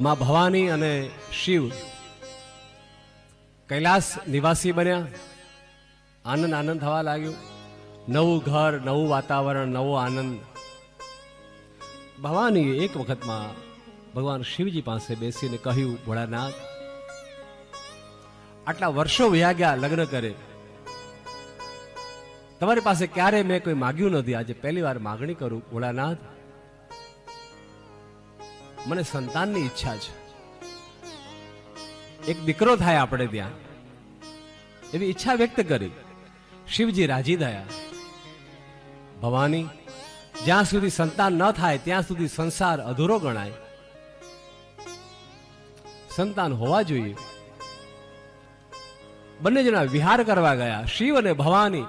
માં ભવાની અને શિવ કૈલાસ નિવાસી બન્યા. આનંદ આનંદ થવા લાગ્યો. નવું ઘર, નવું વાતાવરણ, નવો આનંદ. ભવાની એક વખતમાં ભગવાન શિવજી પાસે બેસીને કહ્યું, ભોળાનાથ, આટલા વર્ષો વ્યા ગયા લગ્ન કરે. તમારી પાસે ક્યારે મેં કોઈ માગ્યું નથી? આજે પહેલી વાર માગણી કરું, ભોળાનાથ મને સંતાનની ઈચ્છા છે. એક દીકરો થાય આપણે ત્યાં. એવી ઈચ્છા વ્યક્ત કરી. શિવજી રાજી થયા. ભવાની, જ્યાં સુધી સંતાન ન થાય, ત્યાં સુધી સંસાર અધૂરો ગણાય. સંતાન હોવા જોઈએ. બંને જણા વિહાર કરવા ગયા. શિવ અને ભવાની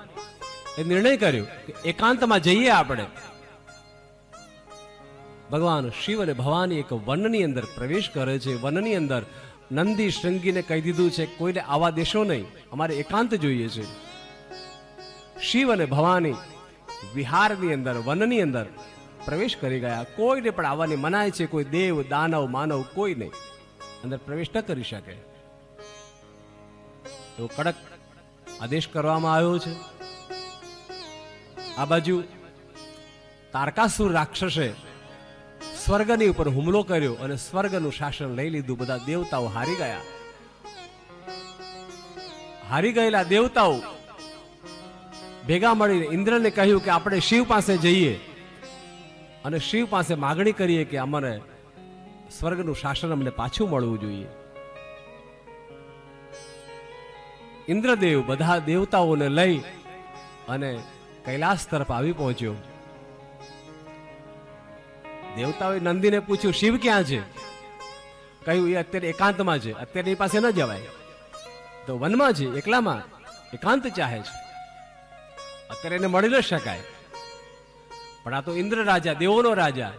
એ નિર્ણય કર્યો કે એકાંતમાં જઈએ આપણે. ભગવાન શિવ અને ભવાની એક વનની અંદર પ્રવેશ કરે છે. વનની અંદર નંદી શૃંગીને કહી દીધું છે, કોઈને આવા દેશો નહીં. અમારે એકાંત જોઈએ છે. શિવ અને ભવાની વિહારની અંદર, વનની અંદર પ્રવેશ કરી ગયા. કોઈને પણ આવવાની મનાય છે, કોઈ દેવ, દાનવ, માનવ, કોઈ નહીં. અંદર પ્રવેશ ન કરી શકે. એવો કડક આદેશ કરવામાં આવ્યો છે. આ બાજુ તારકાસુર રાક્ષસે સ્વર્ગની ઉપર હુમલો કર્યો અને સ્વર્ગનું શાસન લઈ લીધું. બધા દેવતાઓ હારી ગયા. હારી ગયેલા દેવતાઓ ભેગા મળીને ઇન્દ્રને કહ્યું કે આપણે શિવ પાસે જઈએ અને શિવ પાસે માગણી કરીએ કે અમને સ્વર્ગનું શાસન અમને પાછું મળવું જોઈએ. ઇન્દ્રદેવ બધા દેવતાઓને લઈ અને કૈલાસ તરફ આવી પહોંચ્યો. દેવતાઓએ નંદીને પૂછ્યું, શિવ ક્યાં છે? કહ્યું, એ અત્યારે એકાંતમાં છે. અત્યારે એની પાસે ન જવાય. તો વનમાં છે, એકલામાં. એકાંત ચાહે છે. અત્યારે એને મળી ન શકાય. પણ આ તો ઇન્દ્ર રાજા, દેવોનો રાજા.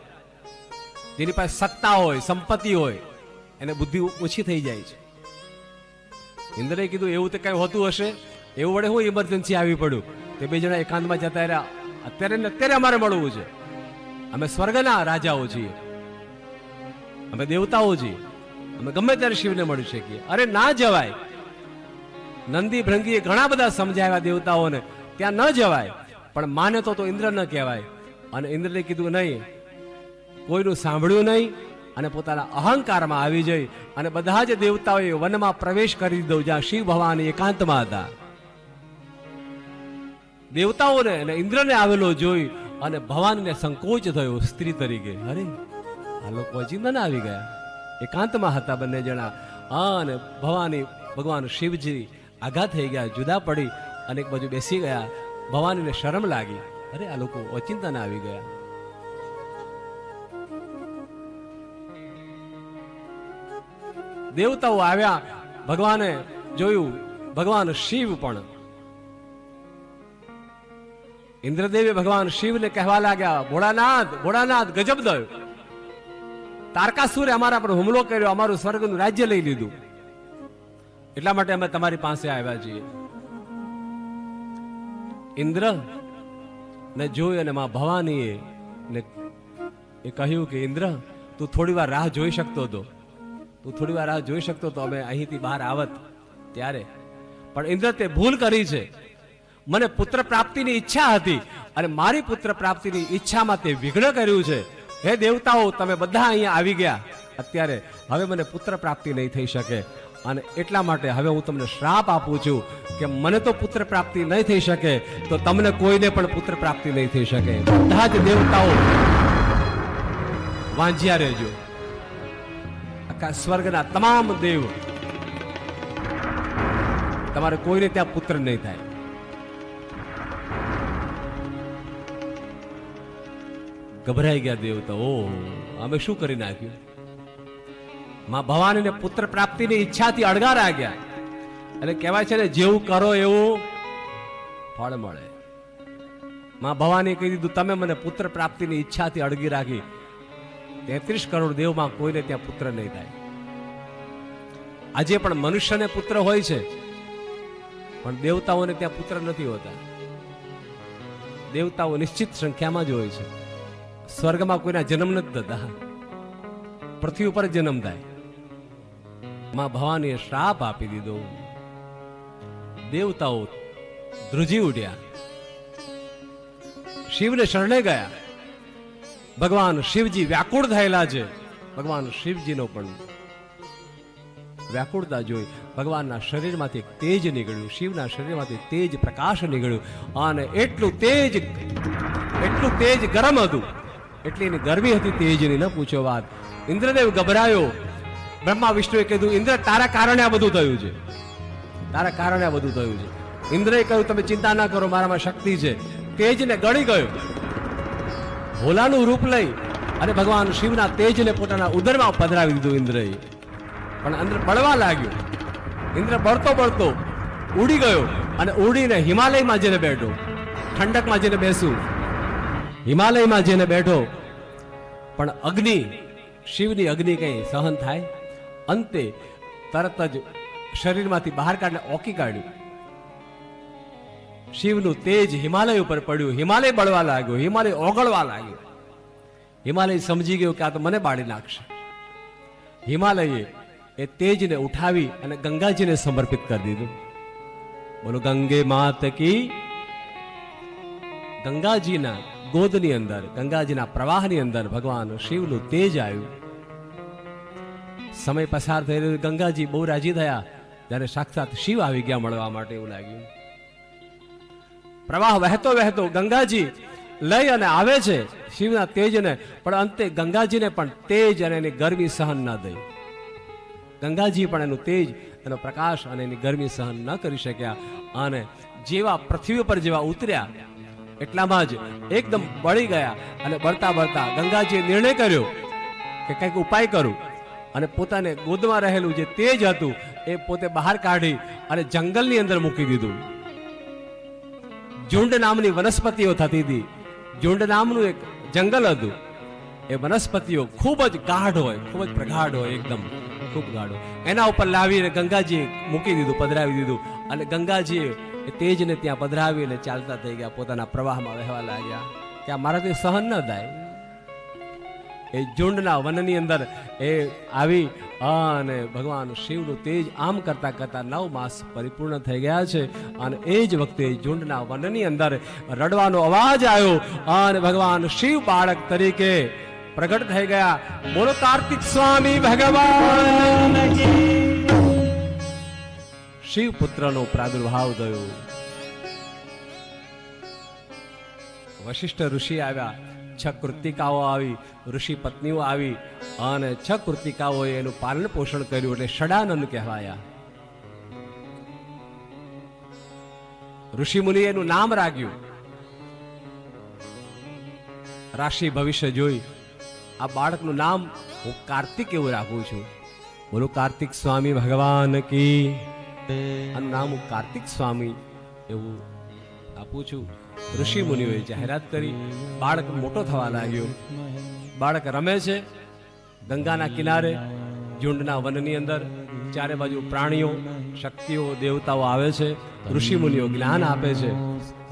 જેની પાસે સત્તા હોય, સંપત્તિ હોય, એને બુદ્ધિ ઓછી થઈ જાય છે. ઇન્દ્રએ કીધું, એવું તો કઈ હોતું હશે. એવું વડે હું ઇમરજન્સી આવી પડ્યું તે બે જણા એકાંતમાં જતા રહ્યા. અત્યારે અત્યારે અમારે મળવું છે. અમે સ્વર્ગના રાજાઓ છીએ. અમે દેવતાઓ છીએ. અમે ગમે ત્યારે શિવને મળી શકીએ. અરે ના જવાય. નંદી ભ્રંગીએ ઘણા બધા સમજાવ્યા દેવતાઓને. ત્યાં ન જવાય. પણ માને તો ઇન્દ્ર ન કહેવાય. અને ઇન્દ્રને કીધું નહીં. કોઈનું સાંભળ્યું નહીં અને પોતાના અહંકારમાં આવી જઈ અને બધા જ દેવતાઓએ વનમાં પ્રવેશ કરી દીધો, જ્યાં શિવ ભગવાન એકાંતમાં હતા. દેવતાઓને અને ઇન્દ્રને આવેલો જોઈ અને ભવાનને સંકોચ થયો સ્ત્રી તરીકે. અરે, આ લોકો ચિંતન આવી ગયા. એકાંતમાં હતા બંને જણા. અને ભવાની, ભગવાન શિવજી આઘાત થઈ ગયા, જુદા પડી અને એક બાજુ બેસી ગયા. ભવાનીને શરમ લાગી. અરે, આ લોકો અચિંતન આવી ગયા. દેવતાઓ આવ્યા. ભગવાને જોયું. ભગવાન શિવ પણ ઇન્દ્રદેવે ભગવાન શિવને કહેવા લાગ્યા, ભોળાનાથ ભોળાનાથ ગજબ દયો તારકાસુરે અમારા પર હુમલો કર્યો, અમારું સ્વર્ગનું રાજ્ય લઈ લીધું. એટલા માટે અમે તમારી પાસે આવ્યા છીએ. ઇન્દ્ર ને જોઈ અને માં ભવાનીએ ને એ કહ્યું કે, ઇન્દ્ર, તું થોડી વાર રાહ જોઈ શકતો હતો. તું થોડી વાર રાહ જોઈ શકતો તો અમે અહીંથી બહાર આવત ત્યારે. પણ ઇન્દ્ર તે ભૂલ કરી છે. મને પુત્ર પ્રાપ્તિની ઈચ્છા હતી અને મારી પુત્ર પ્રાપ્તિની ઈચ્છામાં તે વિઘ્ન કર્યું છે. હે દેવતાઓ, તમે બધા અહીંયા આવી ગયા. અત્યારે હવે મને પુત્ર પ્રાપ્તિ નહીં થઈ શકે. અને એટલા માટે હવે હું તમને શ્રાપ આપું છું કે મને તો પુત્ર પ્રાપ્તિ નહીં થઈ શકે, તો તમને કોઈને પણ પુત્ર પ્રાપ્તિ નહીં થઈ શકે. બધા જ દેવતાઓ વાંજ્યા રહેજો. આખા સ્વર્ગના તમામ દેવ. તમારે કોઈને ત્યાં પુત્ર નહીં થાય. ગભરાઈ ગયા દેવતા. ઓ અમે શું કરી નાખ્યું? માં ભવાનીને પુત્ર પ્રાપ્તિની ઈચ્છાથી અળગા રાખ્યા એટલે કહેવાય છે ને, જેવું કરો એવું ફળ મળે. માં ભવાની કહી દીધું, તમે મને પુત્ર પ્રાપ્તિની ઈચ્છાથી અળગી રાખી. તેત્રીસ કરોડ દેવમાં કોઈને ત્યાં પુત્ર નહીં થાય. આજે પણ મનુષ્યને પુત્ર હોય છે, પણ દેવતાઓને ત્યાં પુત્ર નથી હોતા. દેવતાઓ નિશ્ચિત સંખ્યામાં જ હોય છે. સ્વર્ગમાં કોઈના જન્મ નથી થતા. પૃથ્વી ઉપર જન્મ થાય. માં ભવાનીએ શ્રાપ આપી દીધો. દેવતાઓ ધ્રુજી ઉડ્યા શિવને શરણે ગયા. ભગવાન શિવજી વ્યાકુળ થયેલા છે. ભગવાન શિવજીનો પણ વ્યાકુળતા જોઈ ભગવાનના શરીરમાંથી તેજ નીકળ્યું. શિવના શરીરમાંથી તેજ પ્રકાશ નીકળ્યું. અને એટલું તેજ એટલું તેજ ગરમ હતું. એટલી એની ગરમી હતી તેજની ન પૂછો વાત. ઇન્દ્રદેવ ગભરાયો. બ્રહ્મા વિષ્ણુએ કીધું, ઇન્દ્ર, તારા કારણે આ બધું થયું છે. તારા કારણે આ બધું થયું છે. ઇન્દ્રએ કહ્યું, તમે ચિંતા ના કરો, મારામાં શક્તિ છે. તેજને ગળી ગયો. ભોલાનું રૂપ લઈ અને ભગવાન શિવના તેજને પોતાના ઉદરમાં પધરાવી દીધું ઇન્દ્રએ. પણ અંદર બળવા લાગ્યું. ઇન્દ્ર બળતો બળતો ઉડી ગયો અને ઉડીને હિમાલયમાં જઈને બેઠો. ઠંડકમાં જઈને બેસું હિમાલયમાં જેને બેઠો. પણ અગ્નિ, શિવની અગ્નિ કઈ સહન થાય? અંતે તરત જ શરીરમાંથી બહાર કાઢીને ઓકી કાઢ્યું. શિવનું તેજ હિમાલય ઉપર પડ્યું. હિમાલય બળવા લાગ્યો, હિમાલય ઓગળવા લાગ્યો. હિમાલય સમજી ગયો કે આ તો મને બાળી નાખશે. હિમાલયે એ તેજને ઉઠાવી અને ગંગાજીને સમર્પિત કરી દીધું. બોલો, ગંગે માત કી, ગંગાજીના ગોદની અંદર, ગંગાજીના પ્રવાહની અંદર ભગવાન શિવનું તેજ આવ્યું. સમય પસાર થઈ રહ્યો, ગંગાજી બહુ રાજી થયા. ત્યારે સાક્ષાત શિવ આવી ગયા મળવા માટે એવું લાગ્યું. પ્રવાહ વહેતો વહેતો ગંગાજી લઈ અને આવે છે શિવના તેજને, પણ અંતે ગંગાજીને પણ તેજ અને એની ગરમી સહન ન થઈ. ગંગાજી પણ એનું તેજ, એનો પ્રકાશ અને એની ગરમી સહન ન કરી શક્યા. અને જેવા પૃથ્વી પર જેવા ઉતર્યા એટલામાં જ એકદમ બળી ગયા અને બળતા બળતા ગંગાજીએ નિર્ણય કર્યો કે કંઈક ઉપાય કરું. અને પોતાને ગોદમાં રહેલું જે તેજ હતું એ પોતે બહાર કાઢી અને જંગલની અંદર મૂકી દીધું. ઝુંડ નામની વનસ્પતિઓ થતી હતી. ઝુંડ નામનું એક જંગલ હતું. એ વનસ્પતિઓ ખૂબ જ ગાઢ હોય, ખૂબ જ પ્રગાઢ હોય એકદમ, ખૂબ ગાઢ એના ઉપર લાવીને ગંગાજીએ મૂકી દીધું, પધરાવી દીધું અને ગંગાજીએ એ તેજને ત્યાં પધરાવીને ચાલતા થઈ ગયા, પોતાના પ્રવાહમાં વહેવા લાગ્યા. કે આ મારાથી સહન ન થાય. એ ઝુંડના વનની અંદર એ આવી અને ભગવાન શિવનું તેજ આમ કરતા કરતા નવ માસ પરિપૂર્ણ થઈ ગયા છે. અને એ જ વખતે ઝુંડના વનની અંદર રડવાનો અવાજ આવ્યો અને ભગવાન શિવ બાળક તરીકે પ્રગટ થઈ ગયા. બોલો કાર્તિક સ્વામી ભગવાન. શિવ પુત્રનો પ્રાદુર્ભાવ થયો. વશિષ્ઠ ઋષિ આવ્યા. છ કૃતિકાઓ આવી. ઋષિ પત્નીઓ આવી અને છ કૃતિકાઓએ એનું પાલન પોષણ કર્યું એટલે ષડાનંદ કહેવાયા. ઋષિ એનું નામ રાખ્યું. રાશિ ભવિષ્ય જોઈ. આ બાળકનું નામ હું કાર્તિક એવું રાખું છું. બોલો, કાર્તિક સ્વામી, ભગવાન કી આનું નામ કાર્તિક સ્વામી એવું આપું છું. ઋષિ મુનિઓએ જાહેરાત કરી. બાળક મોટો થવા લાગ્યો. બાળક રમે છે. ગંગાના કિનારે ઝુંડના વનની અંદર ચારે બાજુ પ્રાણીઓ શક્તિઓ દેવતાઓ આવે છે. ઋષિ મુનિઓ જ્ઞાન આપે છે.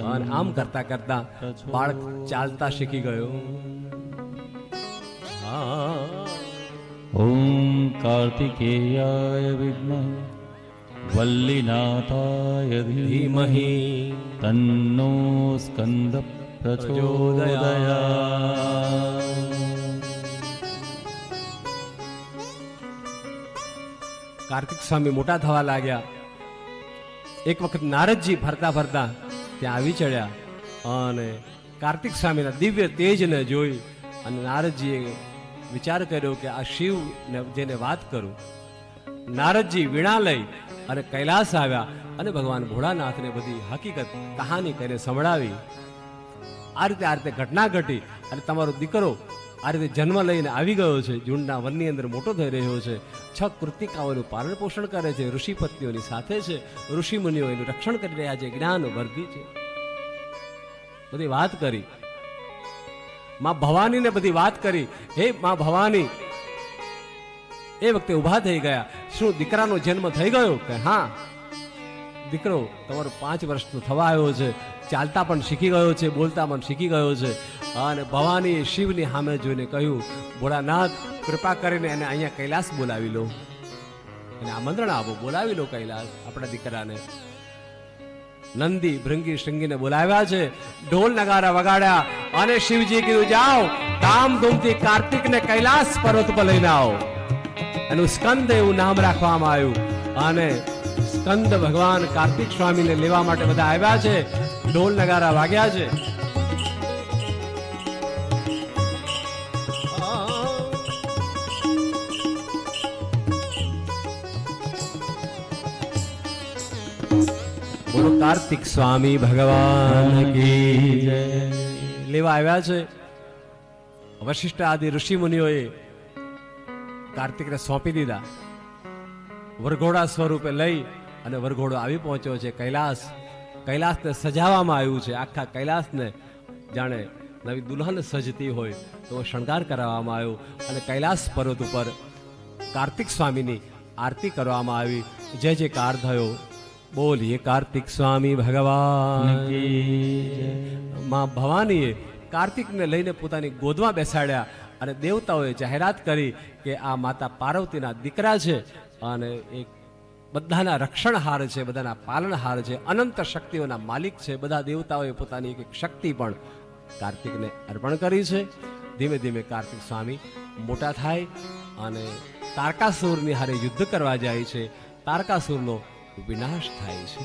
અને આમ કરતા કરતા બાળક ચાલતા શીખી ગયો. ઓમ કાર્તિકેયાય વિઘ્ન વલ્લીનાથાય ધીમહિ તન્નો સ્કંદ પ્રચોદયા કાર્તિક સ્વામી મોટા થવા લાગ્યા એક વખત નારદજી ફરતા ફરતા ત્યાં આવી ચડ્યા અને કાર્તિક સ્વામીના દિવ્ય તેજને જોઈ અને નારદજીએ વિચાર કર્યો કે આ શિવને જેને વાત કરું, નારદજી વીણા લઈ અને કૈલાસ આવ્યા અને ભગવાન ભોળાનાથને બધી હકીકત, કહાની કરીને સંભળાવી. આ રીતે આ રીતે ઘટના ઘટી અને તમારો દીકરો આ રીતે જન્મ લઈને આવી ગયો છે. જૂનના વનની અંદર મોટો થઈ રહ્યો છે. છ કૃતિકાઓનું પાલન પોષણ કરે છે. ઋષિ પત્નીઓની સાથે છે. ઋષિમુનિઓ એનું રક્ષણ કરી રહ્યા છે. જ્ઞાન વર્ધી છે. બધી વાત કરી. માં ભવાનીને બધી વાત કરી. હે માં ભવાની એ વખતે ઊભા થઈ ગયા. શું દીકરાનો જન્મ થઈ ગયો કે? હા. દીકરો, તમારો પાંચ વર્ષનો થવા આવ્યો છે. ચાલતા પણ શીખી ગયો છે, બોલતા પણ શીખી ગયો છે. અને ભવાની શિવની સામે જોઈને કહ્યું, ભોળાનાથ, કૃપા કરીને એને અહીંયા કૈલાસ બોલાવી લો. એને આમંત્રણ આપો, બોલાવી લો કૈલાસ, આપણા દીકરાને. નંદી ભૃંગી શૃંગીને બોલાવ્યા છે. ઢોલ નગારા વગાડ્યા અને શિવજી કીધું, જાઓ, ધામધૂમથી કાર્તિકને કૈલાસ પર્વત પર લઈને આવો. એનું સ્કંદ એવું નામ રાખવામાં આવ્યું. અને સ્કંદ ભગવાન કાર્તિક સ્વામીને લેવા માટે બધા આવ્યા છે. ઢોલ નગારા વાગ્યા છે. કાર્તિક સ્વામી ભગવાન લેવા આવ્યા છે. વશિષ્ઠ આદિ ઋષિ મુનિઓએ કાર્તિકને સોંપી દીધા. વરઘોડા સ્વરૂપે લઈ અને વરઘોડો આવી પહોંચ્યો છે. કૈલાસ કૈલાસને સજાવવામાં આવ્યું છે. આખા કૈલાસને જાણે નવી દુલ્હન સજતી હોય તો શણગાર કરાવવામાં આવ્યો અને કૈલાસ પર્વત ઉપર કાર્તિક સ્વામીની આરતી કરવામાં આવી. જય જયકાર થયો. બોલીએ કાર્તિક સ્વામી ભગવાન. માં ભવાનીએ કાર્તિકને લઈને પોતાની ગોદમાં બેસાડ્યા. અને દેવતાઓએ જાહેરાત કરી કે આ માતા પાર્વતીના દીકરા છે અને એક બધાના રક્ષણહાર છે, બધાના પાલનહાર છે, અનંત શક્તિઓના માલિક છે. બધા દેવતાઓએ પોતાની એક એક શક્તિ પણ કાર્તિકને અર્પણ કરી છે. ધીમે ધીમે કાર્તિક સ્વામી મોટા થાય અને તારકાસુરની હારે યુદ્ધ કરવા જાય છે. તારકાસુરનો વિનાશ થાય છે.